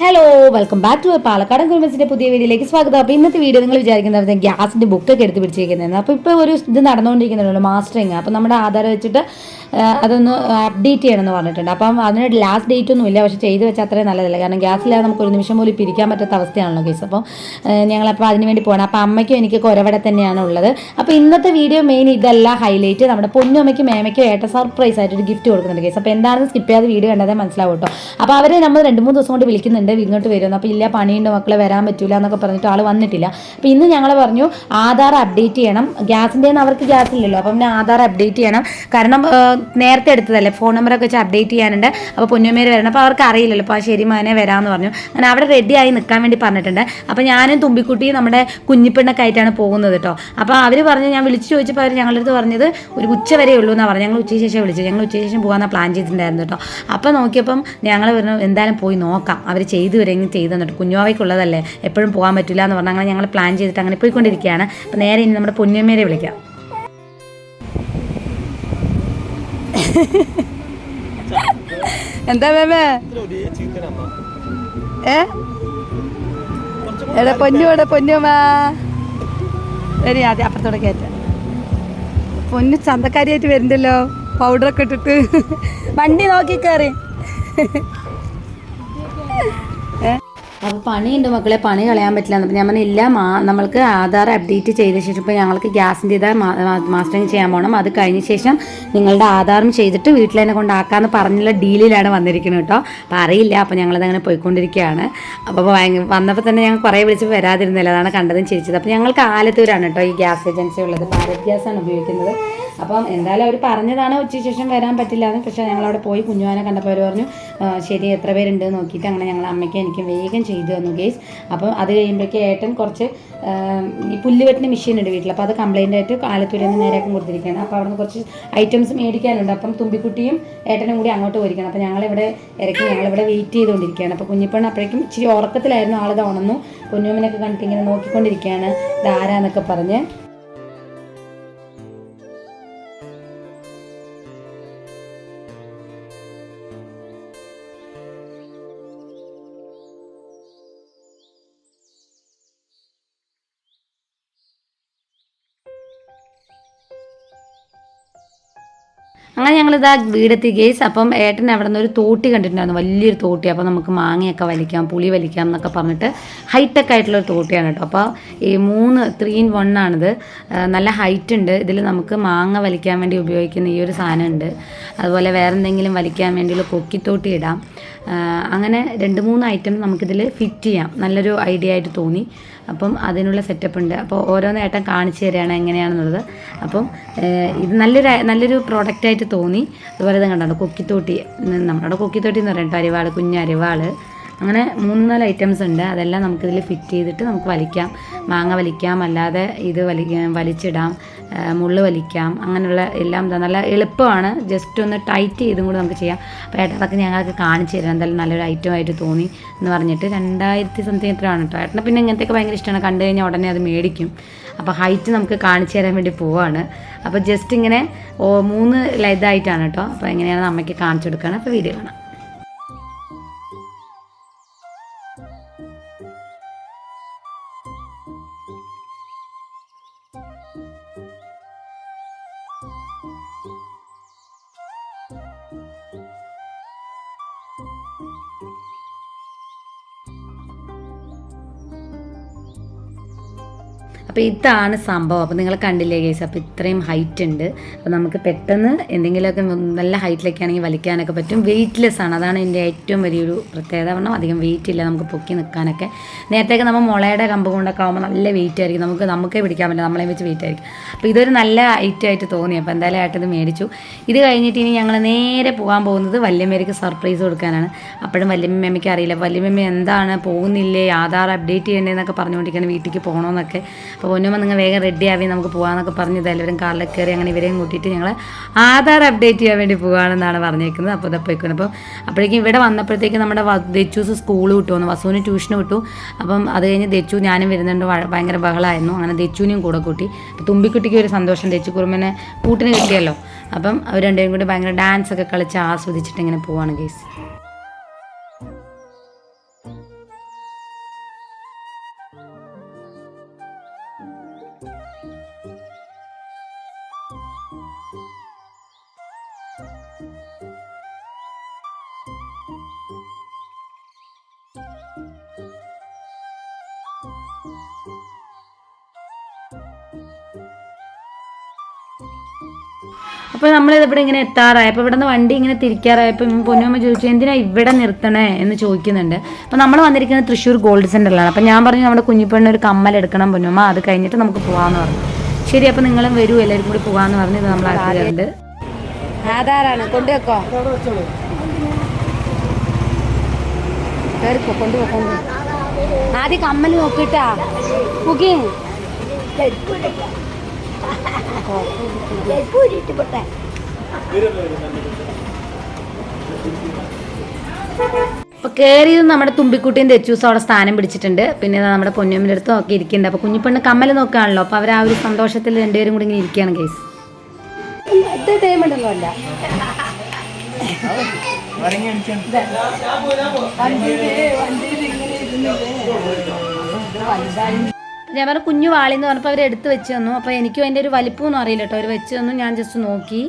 Hello welcome back to പാലക്കാടൻ കുടുംബത്തിന്റെ പുതിയ വീഡിയോയിലേക്ക് സ്വാഗതം. അപ്പോൾ ഇന്നത്തെ വീഡിയോ നിങ്ങൾ വിചാരിക്കുന്നത് ഗ്യാസിന്റെ ബുക്കൊക്കെ എടുത്ത് പിടിച്ചിരിക്കുന്നത് അപ്പോൾ ഇപ്പോൾ ഒരു ഇത് നടന്നുകൊണ്ടിരിക്കുന്നുണ്ടല്ലോ മാസ്റ്ററിങ്. അപ്പോൾ നമ്മുടെ ആധാരം വെച്ചിട്ട് അതൊന്ന് അപ്ഡേറ്റ് ചെയ്യണമെന്ന് പറഞ്ഞിട്ടുണ്ട്. അപ്പം അതിന് ലാസ്റ്റ് ഡേറ്റ് ഒന്നും ഇല്ല. പക്ഷേ ചെയ്ത് വെച്ചാൽ അത്രയും നല്ലതല്ല? കാരണം ഗ്യാസില്ലാതെ നമുക്ക് ഒരു നിമിഷം പോലും പിരിക്കാൻ പറ്റാത്ത അവസ്ഥയാണല്ലോ കേസ് അപ്പോൾ ഞങ്ങളപ്പോൾ അതിന് വേണ്ടി പോകണം അപ്പോൾ അമ്മയ്ക്കും എനിക്ക് കുരവടെ തന്നെയാണ് ഉള്ളത്. അപ്പോൾ ഇന്നത്തെ വീഡിയോ മെയിൻ ഇതല്ല ഹൈലൈറ്റ് നമ്മുടെ പൊന്നുമ്മയ്ക്കും മേമയ്ക്കും ഏട്ട സർപ്രൈസ് ആയിട്ട് ഒരു ഗിഫ്റ്റ് കൊടുക്കുന്നുണ്ട് കേസ് അപ്പോൾ എന്താണെന്ന് സ്കിപ്പ് ചെയ്യാതെ വീഡിയോ കണ്ടതേ മനസ്സിലാവും കേട്ടോ. അപ്പോൾ അവരെ നമ്മൾ രണ്ട് മൂന്ന് ദിവസം കൊണ്ട് വിളിക്കുന്നുണ്ട്. ഇങ്ങോട്ട് വരുന്നു അപ്പോൾ ഇല്ല പണിയുണ്ട് മക്കളെ വരാൻ പറ്റില്ല എന്നൊക്കെ പറഞ്ഞിട്ട് ആൾ വന്നിട്ടില്ല. അപ്പോൾ ഇന്ന് ഞങ്ങൾ പറഞ്ഞു ആധാർ അപ്ഡേറ്റ് ചെയ്യണം. ഗ്യാസിന്റെ അവർക്ക് ഗ്യാസ് ഇല്ലല്ലോ അപ്പം പിന്നെ ആധാർ അപ്ഡേറ്റ് ചെയ്യണം. കാരണം നേരത്തെ എടുത്തതല്ലേ? ഫോൺ നമ്പറൊക്കെ വെച്ച് അപ്ഡേറ്റ് ചെയ്യാനുണ്ട്. അപ്പോൾ പൊന്നുമേര് വരണം. അപ്പോൾ അവർക്ക് അറിയില്ലല്ലോ. അപ്പോൾ ആ ശരി മാനെ വരാമെന്ന് പറഞ്ഞു. അങ്ങനെ അവിടെ റെഡിയായി നിൽക്കാൻ വേണ്ടി പറഞ്ഞിട്ടുണ്ട്. അപ്പോൾ ഞാനും തുമ്പിക്കുട്ടിയും നമ്മുടെ കുഞ്ഞിപ്പെണ്ണൊക്കെ ആയിട്ടാണ് പോകുന്നത് കേട്ടോ. അപ്പോൾ അവർ പറഞ്ഞു ഞാൻ വിളിച്ച് ചോദിച്ചപ്പോൾ അവർ ഞങ്ങളുടെ അടുത്ത് പറഞ്ഞത് ഒരു ഉച്ച വരെ ഉള്ളൂ എന്നാണ് പറഞ്ഞത്. ഞങ്ങൾ ഉച്ചയ്ക്ക് ശേഷം വിളിച്ചത് ഞങ്ങൾ ഉച്ചയ്ക്ക് ശേഷം പോകാമെന്നാണ് പ്ലാൻ ചെയ്തിട്ടുണ്ടായിരുന്നു കേട്ടോ. അപ്പോൾ നോക്കിയപ്പം ഞങ്ങൾ പറഞ്ഞു എന്തായാലും പോയി നോക്കാം. അവർ ചെയ്തു വരെങ്കിൽ ചെയ്തു തന്നിട്ട് എപ്പോഴും പോകാൻ പറ്റില്ല എന്ന് പറഞ്ഞാൽ അങ്ങനെ ഞങ്ങൾ പ്ലാൻ ചെയ്തിട്ട് അങ്ങനെ പോയിക്കൊണ്ടിരിക്കുകയാണ്. അപ്പോൾ നേരെ ഇനി നമ്മുടെ പൊന്നുമേരെ വിളിക്കാം. എന്താ മേമേ? ഏ? എടാ പൊന്നു എടാ പൊന്നുമാ വരി ആദ്യം അപ്പുറത്തോടെ കയറ്റ പൊന്നു ചന്തക്കാരിയായിട്ട് വരുന്നുണ്ടല്ലോ. പൗഡറൊക്കെ ഇട്ടിട്ട്. വണ്ടി നോക്കി കയറി അപ്പോൾ പണിയുണ്ട് മക്കളെ പണി കളയാൻ പറ്റില്ല. അപ്പോൾ ഞാൻ ഇല്ല മാ നമ്മൾക്ക് ആധാർ അപ്ഡേറ്റ് ചെയ്ത ശേഷം ഇപ്പോൾ ഞങ്ങൾക്ക് ഗ്യാസിന്റെ ഇതാ മാസ്റ്ററിങ് ചെയ്യാൻ പോകണം അത് കഴിഞ്ഞ ശേഷം നിങ്ങളുടെ ആധാറും ചെയ്തിട്ട് വീട്ടിൽ തന്നെ കൊണ്ടാക്കാമെന്ന് പറഞ്ഞുള്ള ഡീലിലാണ് വന്നിരിക്കുന്നത് കേട്ടോ. അപ്പോൾ അറിയില്ല അപ്പോൾ ഞങ്ങളതങ്ങനെ പോയിക്കൊണ്ടിരിക്കുകയാണ്. അപ്പോൾ വന്നപ്പോൾ തന്നെ ഞങ്ങൾ കുറേ വിളിച്ച് വരാതിരുന്നില്ല. അതാണ് കണ്ടതും ചിരിച്ചത്. അപ്പോൾ ഞങ്ങൾക്ക് ആലത്തൂരാണ് കേട്ടോ ഈ ഗ്യാസ് ഏജൻസി ഉള്ളത്. ഭാരത് ഗ്യാസാണ് ഉപയോഗിക്കുന്നത്. അപ്പം എന്തായാലും അവർ പറഞ്ഞതാണ് ഉച്ചയ്ക്ക് ശേഷം വരാൻ പറ്റില്ല എന്ന്. പക്ഷേ ഞങ്ങളവിടെ പോയി കുഞ്ഞുവാനെ കണ്ടപ്പോൾ അവർ പറഞ്ഞു ശരി എത്ര പേരുണ്ട് നോക്കിയിട്ട് അങ്ങനെ ഞങ്ങൾ അമ്മയ്ക്ക് എനിക്ക് വേഗം ചെയ്തു തന്നു ഗേസ് അപ്പം അത് കഴിയുമ്പോഴേക്കും ഏട്ടൻ കുറച്ച് ഈ പുല്ല് വെട്ടുന്ന മെഷീൻ ഉണ്ട് വീട്ടിൽ. അപ്പോൾ അത് കംപ്ലൈന്റ് ആയിട്ട് ആലത്തൂരിൽ നിന്ന് നേരെയാക്കാൻ കൊടുത്തിരിക്കുകയാണ്. അപ്പോൾ അവിടെ നിന്ന് കുറച്ച് ഐറ്റംസ് മേടിക്കാനുണ്ട്. അപ്പം തുമ്പിക്കുട്ടിയും ഏട്ടനും കൂടി അങ്ങോട്ട് പോയിരിക്കണം അപ്പോൾ ഞങ്ങളിവിടെ ഇറക്കി ഞങ്ങളിവിടെ വെയിറ്റ് ചെയ്തുകൊണ്ടിരിക്കുകയാണ്. അപ്പോൾ കുഞ്ഞിപ്പണ് അപ്പോഴേക്കും ഇച്ചിരി ഉറക്കത്തിലായിരുന്നു. ആളിത് ഉണന്നു കുഞ്ഞുമ്മനൊക്കെ കണ്ടിട്ട് ഇങ്ങനെ നോക്കിക്കൊണ്ടിരിക്കുകയാണ്. ഇതാരാന്നൊക്കെ പറഞ്ഞ്. ഞങ്ങളിതാ വീടെത്തി ഗേസ്. അപ്പം ഏട്ടൻ അവിടെ നിന്ന് ഒരു തോട്ടി കണ്ടിട്ടുണ്ടായിരുന്നു. വലിയൊരു തോട്ടി. അപ്പോൾ നമുക്ക് മാങ്ങയൊക്കെ വലിക്കാം പുളി വലിക്കാം എന്നൊക്കെ പറഞ്ഞിട്ട് ഹൈടെക് ആയിട്ടുള്ള ഒരു തോട്ടിയാണ് കേട്ടോ. അപ്പോൾ ഈ മൂന്ന് ത്രീ ഇൻ വൺ ആണിത്. നല്ല ഹൈറ്റ് ഉണ്ട്. ഇതിൽ നമുക്ക് മാങ്ങ വലിക്കാൻ വേണ്ടി ഉപയോഗിക്കുന്ന ഈ ഒരു സാധനം ഉണ്ട് അതുപോലെ വേറെ എന്തെങ്കിലും വലിക്കാൻ വേണ്ടിയുള്ള കൊക്കിത്തോട്ടി ഇടാം. അങ്ങനെ രണ്ട് മൂന്ന് ഐറ്റം നമുക്കിതിൽ ഫിറ്റ് ചെയ്യാം. നല്ലൊരു ഐഡിയ ആയിട്ട് തോന്നി. അപ്പം അതിനുള്ള സെറ്റപ്പ് ഉണ്ട്. അപ്പോൾ ഓരോ നേട്ടം കാണിച്ചു തരികയാണ് എങ്ങനെയാണെന്നുള്ളത്. അപ്പം ഇത് നല്ലൊരു നല്ലൊരു പ്രോഡക്റ്റായിട്ട് തോന്നി. അതുപോലെ ഇത് കണ്ടോ കൊക്കിത്തോട്ടി. നമ്മളവിടെ കൊക്കിത്തോട്ടി എന്ന് പറയുന്നത് അരിവാൾ കുഞ്ഞ് അരിവാൾ അങ്ങനെ മൂന്ന് നാല് ഐറ്റംസ് ഉണ്ട്. അതെല്ലാം നമുക്കിതിൽ ഫിറ്റ് ചെയ്തിട്ട് നമുക്ക് വലിക്കാം. മാങ്ങ വലിക്കാം. അല്ലാതെ ഇത് വലി വലിച്ചിടാം. മുള്ള് വലിക്കാം. അങ്ങനെയുള്ള എല്ലാം നല്ല എളുപ്പമാണ്. ജസ്റ്റ് ഒന്ന് ടൈറ്റ് ചെയ്തും കൂടി നമുക്ക് ചെയ്യാം. അപ്പോൾ ഏട്ടാ അതൊക്കെ ഞങ്ങൾക്ക് കാണിച്ചു തരാം. എന്തായാലും നല്ലൊരു ഐറ്റം ആയിട്ട് തോന്നി എന്ന് പറഞ്ഞിട്ട് രണ്ടായിരത്തി സംതിങ് എത്രയാണ് കേട്ടോ ഏട്ടനെ പിന്നെ ഇങ്ങനത്തെയൊക്കെ ഭയങ്കര ഇഷ്ടമാണ് കണ്ടു കഴിഞ്ഞാൽ ഉടനെ അത് മേടിക്കും. അപ്പോൾ ഹൈറ്റ് നമുക്ക് കാണിച്ചു തരാൻ വേണ്ടി പോവാണ്. അപ്പോൾ ജസ്റ്റ് ഇങ്ങനെ മൂന്ന് ഇതായിട്ടാണ് കേട്ടോ അപ്പോൾ എങ്ങനെയാണ് അമ്മയ്ക്ക് കാണിച്ചു കൊടുക്കുകയാണ് അപ്പോൾ വീഡിയോ കാണാം. Thank you. അപ്പോൾ ഇതാണ് സംഭവം. അപ്പോൾ നിങ്ങൾ കണ്ടില്ലേ കേസ് അപ്പോൾ ഇത്രയും ഹൈറ്റ് ഉണ്ട്. അപ്പോൾ നമുക്ക് പെട്ടെന്ന് എന്തെങ്കിലുമൊക്കെ നല്ല ഹൈറ്റിലൊക്കെ ആണെങ്കിൽ വലിക്കാനൊക്കെ പറ്റും. വെയിറ്റ്ലെസ് ആണ്. അതാണ് എന്റെ ഏറ്റവും വലിയൊരു പ്രത്യേകത. കാരണം അധികം വെയിറ്റ് ഇല്ല. നമുക്ക് പൊക്കി നിൽക്കാനൊക്കെ. നേരത്തേക്ക് നമ്മൾ മുളയുടെ കമ്പ് കൊണ്ടൊക്കെ ആകുമ്പോൾ നല്ല വെയിറ്റ് ആയിരിക്കും. നമുക്ക് നമുക്കേ പിടിക്കാൻ പറ്റില്ല. നമ്മളെ വെച്ച് വെയിറ്റ് ആയിരിക്കും. അപ്പോൾ ഇതൊരു നല്ല ഹൈറ്റ് ആയിട്ട് തോന്നി. അപ്പോൾ എന്തായാലും ആയിട്ട് ഇത് മേടിച്ചു. ഇത് കഴിഞ്ഞിട്ട് ഇനി ഞങ്ങൾ നേരെ പോകാൻ പോകുന്നത് വല്യമ്മേക്ക് സർപ്രൈസ് കൊടുക്കാനാണ്. അപ്പോഴും വല്യമ്മയ്ക്ക് അറിയില്ല. വല്യമ്മ എന്താണ്? പോകുന്നില്ലേ? ആധാർ അപ്ഡേറ്റ് ചെയ്യേണ്ടതെന്നൊക്കെ പറഞ്ഞുകൊണ്ടിരിക്കുകയാണ്. വീട്ടിലേക്ക് പോകണമെന്നൊക്കെ പൊന്നുമ്മ നിങ്ങൾ വേഗം റെഡി ആവി നമുക്ക് പോകാമെന്നൊക്കെ പറഞ്ഞ് എല്ലാവരും കാറിൽ കയറി അങ്ങനെ ഇവരെയും കൂട്ടിയിട്ട് ഞങ്ങൾ ആധാർ അപ്ഡേറ്റ് ചെയ്യാൻ വേണ്ടി പോകുകയാണെന്നാണ് പറഞ്ഞേക്കുന്നത്. അപ്പോൾ ഇതാ പോയിക്കൊണ്ട് അപ്പോൾ അപ്പോഴേക്കും ഇവിടെ വന്നപ്പോഴത്തേക്ക് നമ്മുടെ ദച്ചൂസ് സ്കൂൾ വിട്ടു വന്നു. വസുവിന് ട്യൂഷന് വിട്ടു. അപ്പം അത് കഴിഞ്ഞ് ദച്ചു ഞാനും വരുന്നുണ്ട്. ഭയങ്കര ബഹളമായിരുന്നു അങ്ങനെ ദച്ചുവിനെയും കൂടെ കൂട്ടി. തുമ്പിക്കുട്ടിക്ക് ഒരു സന്തോഷം. ദച്ചു കുറുമ്പനെ കൂട്ടിന് കിട്ടിയല്ലോ. അപ്പം അവർ രണ്ടുപേരും കൂടി ഭയങ്കര ഡാൻസ് ഒക്കെ കളിച്ച് ആസ്വദിച്ചിട്ട് ഇങ്ങനെ പോവാണ് ഗേസ് അപ്പോൾ നമ്മൾ ഇവിടെ ഇങ്ങനെ എത്താറായി. അപ്പോൾ ഇവിടെ നിന്ന് വണ്ടി ഇങ്ങനെ തിരിക്കാറായപ്പോൾ പൊന്നുമ്മ ചോദിച്ചു എന്തിനാ ഇവിടെ നിർത്തണേ? എന്ന് ചോദിക്കുന്നുണ്ട്. അപ്പോൾ നമ്മൾ വന്നിരിക്കുന്നത് തൃശ്ശൂർ ഗോൾഡ് സെന്ററിലാണ് അപ്പോൾ ഞാൻ പറഞ്ഞു നമ്മുടെ കുഞ്ഞിപ്പെണ്ണ് ഒരു കമ്മൽ എടുക്കണം പൊന്നുമ്മ അത് കഴിഞ്ഞിട്ട് നമുക്ക് പോകാമെന്ന് പറഞ്ഞു. ശരി അപ്പോൾ നിങ്ങളും വരൂ എല്ലാവരും കൂടി പോകാമെന്ന് പറഞ്ഞു ഇത് നമ്മൾ ആഗ്രഹമുണ്ട് ആധാറാണ് കൊണ്ടുവെക്കോ കേറിക്കോ കൊണ്ടുപോ ആദ്യം കമ്മൽ നോക്കിട്ടാ. കുക്കിങ് അപ്പോൾ കയറിയത് നമ്മുടെ തുമ്പിക്കുട്ടിയും തെച്ചൂസും അവിടെ സ്ഥാനം പിടിച്ചിട്ടുണ്ട്. പിന്നെ നമ്മുടെ പൊന്നമ്മന്റെ അടുത്തും ഒക്കെ ഇരിക്കുന്നുണ്ട്. അപ്പൊ കുഞ്ഞിപ്പെണ്ണ് കമ്മൽ നോക്കുകയാണല്ലോ. അപ്പൊ അവർ ആ ഒരു സന്തോഷത്തിൽ രണ്ടുപേരും കൂടി ഇങ്ങനെ ഇരിക്കുകയാണ് കേസ് ടൈമുണ്ടല്ലോ അല്ല. ഞാൻ പറഞ്ഞു കുഞ്ഞു വാളി എന്ന് പറഞ്ഞപ്പോൾ അവർ എടുത്ത് വെച്ച് തന്നു. അപ്പോൾ എനിക്കും അതിന്റെ ഒരു വലിപ്പമൊന്നും അറിയില്ല കേട്ടോ അവർ വെച്ച് തന്നു. ഞാൻ ജസ്റ്റ് നോക്കി.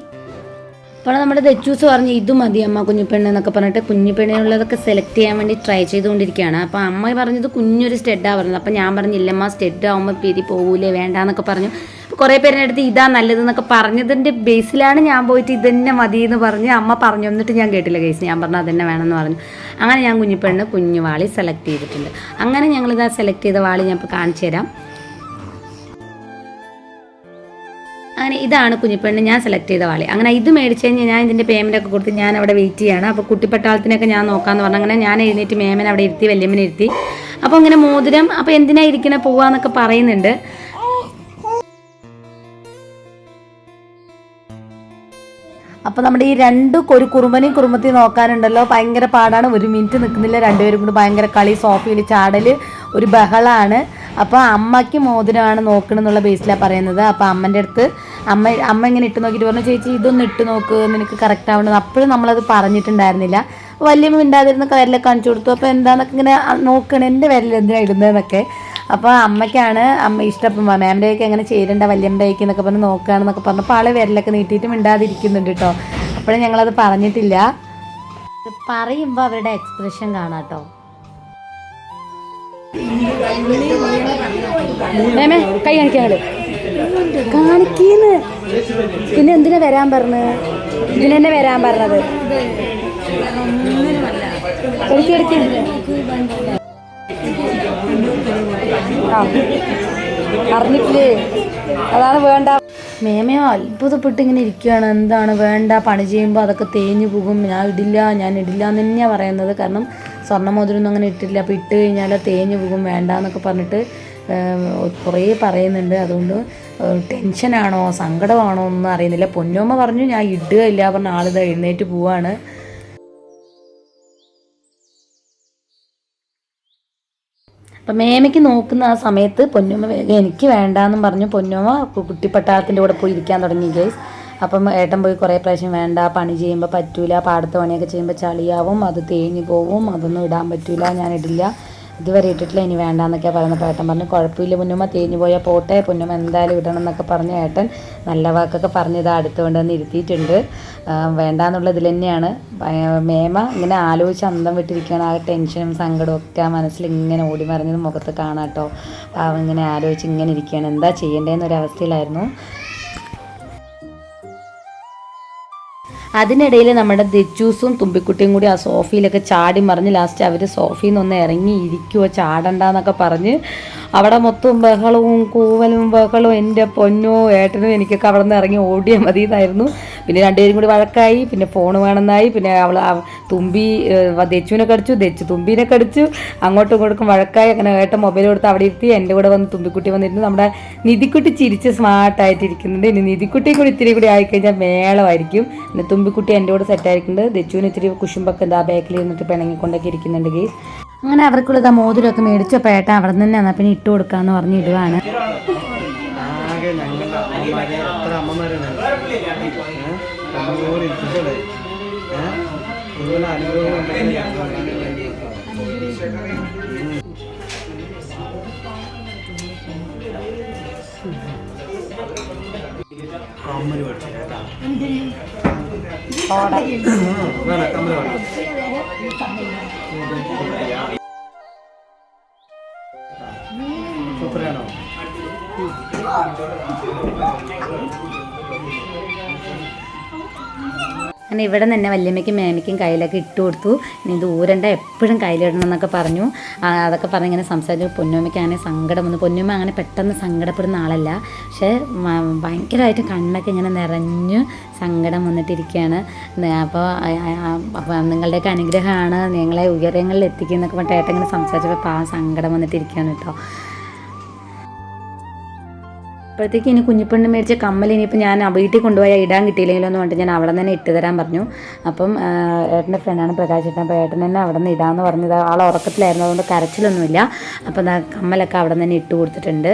അപ്പോൾ നമ്മുടെ ദച്ചൂസ് പറഞ്ഞ് ഇത് മതി അമ്മ കുഞ്ഞുപെണ്ണ് എന്നൊക്കെ പറഞ്ഞിട്ട് കുഞ്ഞുപെണ്ണിനുള്ളതൊക്കെ സെലക്ട് ചെയ്യാൻ വേണ്ടി ട്രൈ ചെയ്തുകൊണ്ടിരിക്കുകയാണ്. അപ്പോൾ അമ്മ പറഞ്ഞത് കുഞ്ഞൊരു സ്റ്റെഡാണ് പറഞ്ഞത്. അപ്പോൾ ഞാൻ പറഞ്ഞില്ലമ്മ സ്റ്റെഡ് ആകുമ്പോൾ പേരി പോകൂലേ വേണ്ടാന്നൊക്കെ പറഞ്ഞു. അപ്പോൾ കുറേ പേരുടെ അടുത്ത് ഇതാ നല്ലതെന്നൊക്കെ പറഞ്ഞതിന്റെ ബേസിലാണ് ഞാൻ പോയിട്ട് ഇതന്നെ മതി എന്ന് പറഞ്ഞ് അമ്മ പറഞ്ഞു. എന്നിട്ട് ഞാൻ കേട്ടില്ല കേസ് ഞാൻ പറഞ്ഞു അതന്നെ വേണമെന്ന് പറഞ്ഞു. അങ്ങനെ ഞാൻ കുഞ്ഞിപ്പെണ്ണ് കുഞ്ഞു വാളി സെലക്ട് ചെയ്തിട്ടുണ്ട്. അങ്ങനെ ഞങ്ങളിതാ സെലക്ട് ചെയ്ത വാളി ഞാൻ ഇപ്പോൾ കാണിച്ചു തരാം അങ്ങനെ ഇതാണ് കുഞ്ഞിപ്പെണ്ണ് ഞാൻ സെലക്ട് ചെയ്ത വാളി. അങ്ങനെ ഇത് മേടിച്ച് കഴിഞ്ഞാൽ ഞാൻ ഇതിന്റെ പേയ്മെന്റൊക്കെ കൊടുത്ത് ഞാൻ അവിടെ വെയിറ്റ് ചെയ്യാണ്. അപ്പോൾ കുട്ടിപ്പട്ടാളത്തിനൊക്കെ ഞാൻ നോക്കാമെന്ന് പറഞ്ഞു അങ്ങനെ ഞാൻ എഴുന്നേറ്റ് മേമൻ അവിടെ ഇരുത്തി വല്യമ്മനെ ഇരുത്തി. അപ്പോൾ അങ്ങനെ മോതിരം അപ്പോൾ എന്തിനാ ഇരിക്കണേ പോവാന്നൊക്കെ പറയുന്നുണ്ട്. അപ്പോൾ നമ്മുടെ ഈ രണ്ട് ഒരു കുറുമ്പനെയും കുറുമ്പത്തെയും നോക്കാനുണ്ടല്ലോ. ഭയങ്കര പാടാണ്. ഒരു മിനിറ്റ് നിൽക്കുന്നില്ല രണ്ടുപേരും കൂടി ഭയങ്കര കളി സോഫയിൽ ചാടൽ ഒരു ബഹളമാണ് അപ്പോൾ അമ്മയ്ക്ക് മോതിരമാണ് നോക്കണം എന്നുള്ള ബേസിലാണ് പറയുന്നത്. അപ്പോൾ അമ്മന്റെ അടുത്ത് അമ്മ അമ്മ ഇങ്ങനെ ഇട്ട് നോക്കിയിട്ട് പറഞ്ഞു ചേച്ചി ഇതൊന്ന് ഇട്ട് നോക്ക് നിനക്ക് കറക്റ്റ് ആവണം അപ്പോഴും നമ്മളത് പറഞ്ഞിട്ടുണ്ടായിരുന്നില്ല. വലിയ മിണ്ടാതിരുന്ന കയറിലൊക്കെ കാണിച്ചു കൊടുത്തു. അപ്പോൾ എന്താണെന്നൊക്കെ ഇങ്ങനെ നോക്കണം എന്റെ വിരൽ എന്തിനാണ് ഇടുന്നതെന്നൊക്കെ. അപ്പോൾ അമ്മയ്ക്കാണ് അമ്മ ഇഷ്ടം മാമിന്റെയൊക്കെ എങ്ങനെ ചേരേണ്ട വല്യമ്മയുടെയൊക്കെ എന്നൊക്കെ പറഞ്ഞ് നോക്കുകയാണെന്നൊക്കെ പറഞ്ഞപ്പോൾ ആളെ വിരലൊക്കെ നീട്ടിയിട്ട് മിണ്ടാതിരിക്കുന്നുണ്ട് കേട്ടോ അപ്പോഴും ഞങ്ങളത് പറഞ്ഞിട്ടില്ല. പറയുമ്പോൾ അവരുടെ എക്സ്പ്രഷൻ കാണാം കേട്ടോ മേമേ കൈ കാണിക്കാങ്ങൾ കാണിക്കീന്ന്. പിന്നെ എന്തിനാ വരാൻ പറഞ്ഞ്? ഇതിന് തന്നെ വരാൻ പറഞ്ഞത്. എടുക്കി എടുക്കി. ആ അറിഞ്ഞിട്ടില്ലേ? അതാണ് വേണ്ട. മേമയോ അത്ഭുതപ്പെട്ട് ഇങ്ങനെ ഇരിക്കുകയാണ് എന്താണ് വേണ്ട? പണി ചെയ്യുമ്പോൾ അതൊക്കെ തേഞ്ഞു പോകും. ഞാൻ ഇടില്ല ഞാൻ ഇടില്ല എന്ന് തന്നെയാണ് പറയുന്നത്. കാരണം സ്വർണമോതിരൊന്നും അങ്ങനെ ഇട്ടില്ല അപ്പോൾ ഇട്ട് കഴിഞ്ഞാൽ തേഞ്ഞു പോകും. വേണ്ട എന്നൊക്കെ പറഞ്ഞിട്ട് കുറേ പറയുന്നുണ്ട്. അതുകൊണ്ട് ടെൻഷനാണോ? സങ്കടമാണോ? ഒന്നും അറിയുന്നില്ല. പൊന്നോമ്മ പറഞ്ഞു ഞാൻ ഇടുകയില്ല. പറഞ്ഞ ആളിത് എഴുന്നേറ്റ് പോവാണ്. അപ്പം മേമയ്ക്ക് നോക്കുന്ന ആ സമയത്ത് പൊന്നോമ്മ എനിക്ക് വേണ്ടാന്നും പറഞ്ഞു. പൊന്നോമ്മ കുട്ടിപ്പട്ടാളത്തിന്റെ കൂടെ പോയി ഇരിക്കാൻ തുടങ്ങി ഗൈസ് അപ്പം ഏട്ടൻ പോയി കുറേ പ്രാവശ്യം വേണ്ട പണി ചെയ്യുമ്പോൾ പറ്റൂല പാടത്തെ പണിയൊക്കെ ചെയ്യുമ്പോൾ ചളിയാവും അത് തേഞ്ഞു പോവും അതൊന്നും ഇടാൻ പറ്റൂല ഞാൻ ഇടില്ല. ഇതുവരെ ഇട്ടിട്ടില്ല ഇനി വേണ്ട എന്നൊക്കെ പറയുന്നത് ഏട്ടൻ പറഞ്ഞു കുഴപ്പമില്ല പൊന്നുമ്മ തേഞ്ഞു പോയാൽ പോട്ടെ പൊന്നുമ്മ എന്തായാലും ഇടണം എന്നൊക്കെ പറഞ്ഞ് ഏട്ടൻ നല്ല വാക്കൊക്കെ പറഞ്ഞ് ഇത് അടുത്ത് കൊണ്ടുവന്ന് ഇരുത്തിയിട്ടുണ്ട്. വേണ്ട വേണ്ടാന്നുള്ള ഇതിൽ തന്നെയാണ്. മേമ ഇങ്ങനെ ആലോചിച്ച് അന്തം വിട്ടിരിക്കുകയാണ്. ആ ടെൻഷനും സങ്കടവും ഒക്കെ ആ മനസ്സിൽ ഇങ്ങനെ ഓടി മറിഞ്ഞത് മുഖത്ത് കാണാട്ടോ പാവം ഇങ്ങനെ ആലോചിച്ച് ഇങ്ങനെ ഇരിക്കുകയാണ്. എന്താ ചെയ്യേണ്ടതെന്നൊരവസ്ഥയിലായിരുന്നു. അതിനിടയിൽ നമ്മുടെ ദജ്ജൂസും തുമ്പിക്കുട്ടിയും കൂടി ആ സോഫയിലൊക്കെ ചാടി മറിഞ്ഞ് ലാസ്റ്റ് അവർ സോഫയിൽ നിന്ന് ഒന്ന് ഇറങ്ങി ഇരിക്കുവോ ചാടണ്ടെന്നൊക്കെ പറഞ്ഞ് അവിടെ മൊത്തം ബഹളവും കൂവലും ബഹളവും എന്റെ പൊന്നോ ഏട്ടനും എനിക്കൊക്കെ അവിടെ നിന്ന് ഇറങ്ങി ഓടിയാൽ മതി എന്നായിരുന്നു പിന്നെ രണ്ടുപേരും കൂടി വഴക്കായി പിന്നെ ഫോൺ വേണമെന്നായി പിന്നെ അവൾ തുമ്പി ദച്ചുവിനെ കടിച്ചു ദച്ചു തുമ്പീനെ കടിച്ചു അങ്ങോട്ടും ഇങ്ങോട്ടും വഴക്കായി അങ്ങനെ ഏട്ടൻ മൊബൈൽ കൊടുത്ത് അവിടെ ഇരുത്തി എന്റെ കൂടെ വന്ന് തുമ്പിക്കുട്ടി വന്നിരുന്നു. നമ്മുടെ നിധിക്കുട്ടി ചിരിച്ച് സ്മാർട്ടായിട്ടിരിക്കുന്നുണ്ട് ഇനി നിധിക്കുട്ടി കൂടി ഇത്തിരി കൂടി ആയിക്കഴിഞ്ഞാൽ മേളമായിരിക്കും. പിന്നെ തുമ്പിക്കുട്ടി എന്റെ കൂടെ സെറ്റ് ആയിരിക്കുന്നുണ്ട് ദച്ചുവിന് ഇത്തിരി കുശുമ്പൊക്കെ എന്താ ബാക്കിൽ ഇരുന്നിട്ട് പിണങ്ങിക്കൊണ്ടൊക്കെ ഇരിക്കുന്നുണ്ട് ഗെയ്സ് അങ്ങനെ അവർക്കുള്ളത് ഇതാ മോതിരമൊക്കെ മേടിച്ചു അപ്പോൾ ഏട്ടൻ അവിടെ നിന്ന് തന്നെ എന്നാൽ പിന്നെ ഇട്ട് കൊടുക്കാമെന്ന് പറഞ്ഞ് ഇടുവാണ്. പഠിച്ചു കേട്ടാ സോഡ സൂപ്പറാണോ Thank you. അങ്ങനെ ഇവിടെ തന്നെ വല്യമ്മയ്ക്കും മേമയ്ക്കും കയ്യിലൊക്കെ ഇട്ട് കൊടുത്തു. ഇനി ദൂരണ്ട എപ്പോഴും കയ്യിലിടണം എന്നൊക്കെ പറഞ്ഞു. അതൊക്കെ പറഞ്ഞ് ഇങ്ങനെ സംസാരിച്ചു. പൊന്നുമ്മയ്ക്കാണെങ്കിൽ സങ്കടം വന്നു. പൊന്നുമ്മ അങ്ങനെ പെട്ടെന്ന് സങ്കടപ്പെടുന്ന ആളല്ല. പക്ഷേ ഭയങ്കരമായിട്ട് കണ്ണൊക്കെ ഇങ്ങനെ നിറഞ്ഞു സങ്കടം വന്നിട്ടിരിക്കുകയാണ്. അപ്പോൾ അപ്പോൾ നിങ്ങളുടെയൊക്കെ അനുഗ്രഹമാണ്. നിങ്ങളെ ഉയരങ്ങളിൽ എത്തിക്കുന്നൊക്കെ പറഞ്ഞിട്ട് ഏട്ടൻ ഇങ്ങനെ സംസാരിച്ചപ്പോൾ പാവം സങ്കടം വന്നിട്ടിരിക്കുകയാണ് കേട്ടോ. അപ്പോഴത്തേക്ക് ഇനി കുഞ്ഞിപ്പെണ്ണ് മേടിച്ച കമ്മൽ ഇനിയിപ്പോൾ ഞാൻ വീട്ടിൽ കൊണ്ടുപോയാൽ ഇടാൻ കിട്ടിയില്ലെങ്കിലോ എന്ന് പറഞ്ഞിട്ട് ഞാൻ അവിടെ തന്നെ ഇട്ട് തരാൻ പറഞ്ഞു. അപ്പം ഏട്ടന്റെ ഫ്രണ്ടാണ് പ്രകാശ് ഏട്ടൻ. അപ്പോൾ ഏട്ടൻ തന്നെ അവിടെ നിന്ന് ഇടാമെന്ന് പറഞ്ഞത്. ആൾ ഉറക്കത്തിലായിരുന്നു. അതുകൊണ്ട് കരച്ചിലൊന്നുമില്ല. അപ്പോൾ എന്താ കമ്മലൊക്കെ അവിടെ തന്നെ ഇട്ട് കൊടുത്തിട്ടുണ്ട്.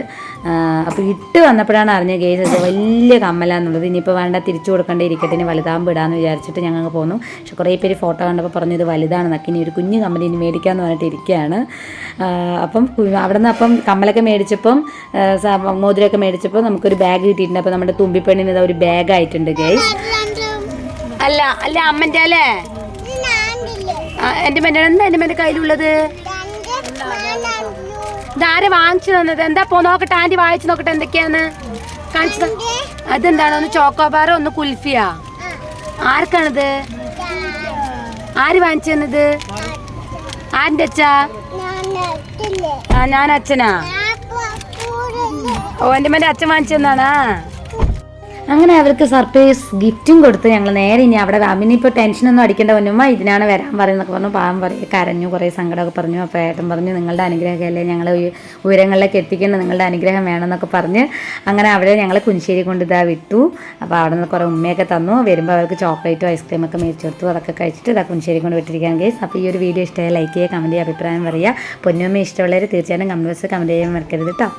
അപ്പോൾ ഇട്ട് വന്നപ്പോഴാണ് അറിഞ്ഞത് ഗേസ് വലിയ കമ്മലാന്നുള്ളത്. ഇനിയിപ്പോൾ വേണ്ട തിരിച്ചു കൊടുക്കേണ്ട ഇരിക്കട്ടെ ഇനി വലുതാകുമ്പോൾ ഇടാമെന്ന് വിചാരിച്ചിട്ട് ഞങ്ങൾ അങ്ങ് പോന്നു. പക്ഷെ കുറേ പേര് ഫോട്ടോ കണ്ടപ്പോൾ പറഞ്ഞു ഇത് വലുതാണെന്നൊക്കെ. ഇനി ഒരു കുഞ്ഞു കമ്മൽ ഇനി മേടിക്കാമെന്ന് പറഞ്ഞിട്ട് ഇരിക്കുകയാണ്. അപ്പം അവിടെ നിന്ന് അപ്പം കമ്മലൊക്കെ മേടിച്ചപ്പം മോതിരൊക്കെ മേടിച്ചപ്പോൾ നമുക്കൊരു ബാഗ് കിട്ടിയിട്ടുണ്ട്. അപ്പോൾ നമ്മുടെ തുമ്പിപ്പെണ്ണിന് ഇതാ ഒരു ബാഗ് ആയിട്ടുണ്ട് ഗൈസ് അല്ല അല്ല അമ്മന്റെ അല്ലേ? എന്റെ മെന്നെ എന്താ എന്റെ മെന്റെ കയ്യിലുള്ളത്? ഇതാരെ വാങ്ങിച്ചു തന്നത്? എന്താ പോ നോക്കട്ടെ ആന്റി വായിച്ചു നോക്കട്ടെ എന്തൊക്കെയാണ്? കാണിച്ചു അതെന്താണ്? ഒന്ന് ചോക്കോബാറോ ഒന്ന് കുൽഫിയാ? ആർക്കാണിത്? ആര് വാങ്ങിച്ചു തന്നത്? ആരിന്റെ അച്ഛാ? ആ ഞാൻ അച്ഛനാ? ഓ അച്ഛൻ വാങ്ങിച്ചു തന്നാണാ? അങ്ങനെ അവർക്ക് സർപ്രൈസ് ഗിഫ്റ്റും കൊടുത്ത് ഞങ്ങൾ നേരെ ഇനി അവിടെ അമ്മിനിപ്പോൾ ടെൻഷനൊന്നും അടിക്കേണ്ട പൊന്നുമ്മ ഇതിനാണ് വരാൻ പറയുന്നൊക്കെ പറഞ്ഞു. പാവം പറയും കരഞ്ഞു കുറേ സങ്കടമൊക്കെ പറഞ്ഞു. അപ്പോൾ ഏട്ടൻ പറഞ്ഞു നിങ്ങളുടെ അനുഗ്രഹമല്ലേ ഞങ്ങൾ ഉയരങ്ങളിലേക്ക് എത്തിക്കേണ്ട നിങ്ങളുടെ അനുഗ്രഹം വേണമെന്നൊക്കെ പറഞ്ഞ് അങ്ങനെ അവരെ ഞങ്ങൾ കുഞ്ചേരി കൊണ്ട് ഇതാ വിട്ടു. അപ്പോൾ അവിടെ നിന്ന് കുറേ ഉമ്മയൊക്കെ തന്നു. വരുമ്പോൾ അവർക്ക് ചോക്ലേറ്റും ഐസ്ക്രീമൊക്കെ മേടിച്ചു കൊടുത്തു. അതൊക്കെ കഴിച്ചിട്ട് ഇതാ കുഞ്ചേരി കൊണ്ട് വിട്ടിരിക്കാൻ കേസ് അപ്പോൾ ഈ ഒരു വീഡിയോ ഇഷ്ടമായി ലൈക്ക് ചെയ്യുക കമന്റ് ചെയ്യുക അഭിപ്രായം പറയുക. പൊന്നുമ്മ ഇഷ്ടമുള്ളവർ തീർച്ചയായിട്ടും കമന്റ് ബോക്സ് കമന്റ് ചെയ്യാൻ മറക്കരുത് കേട്ടോ.